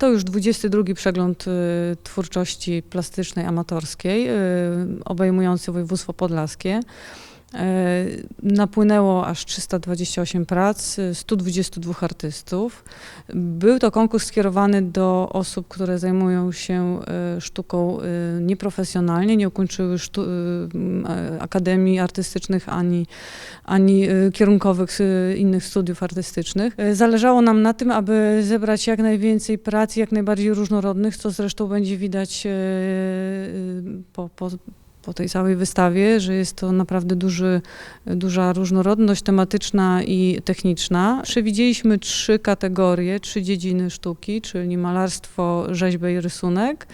To już 22 przegląd y, twórczości plastycznej amatorskiej, y, obejmujący województwo podlaskie. E, Napłynęło aż 328 prac, y, 122 artystów. Był to konkurs skierowany do osób, które zajmują się y, sztuką y, nieprofesjonalnie, nie ukończyły y, e, akademii artystycznych ani, ani y, kierunkowych y, innych studiów artystycznych. Y, Zależało nam na tym, aby zebrać jak najwięcej prac, jak najbardziej różnorodnych, co zresztą będzie widać y, y, po, po, po tej całej wystawie, że jest to naprawdę duży, duża różnorodność tematyczna i techniczna. Przewidzieliśmy trzy kategorie, trzy dziedziny sztuki, czyli malarstwo, rzeźbę i rysunek.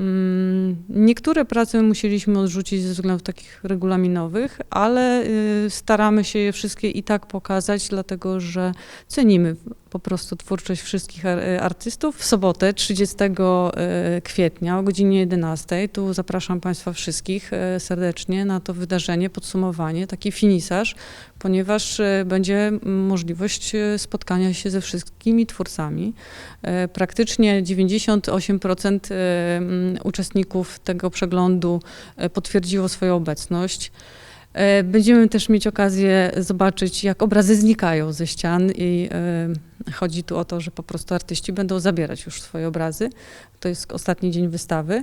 Mm, Niektóre prace musieliśmy odrzucić ze względów takich regulaminowych, ale y, staramy się je wszystkie i tak pokazać, dlatego że cenimy po prostu twórczość wszystkich y, artystów. W sobotę 30 y, kwietnia o godzinie 11 tu zapraszam Państwa wszystkich y, serdecznie na to wydarzenie, podsumowanie, taki finisaż, ponieważ będzie możliwość spotkania się ze wszystkimi twórcami. Praktycznie 98% e, mm, uczestników tego przeglądu potwierdziło swoją obecność. Będziemy też mieć okazję zobaczyć, jak obrazy znikają ze ścian i chodzi tu o to, że po prostu artyści będą zabierać już swoje obrazy. To jest ostatni dzień wystawy.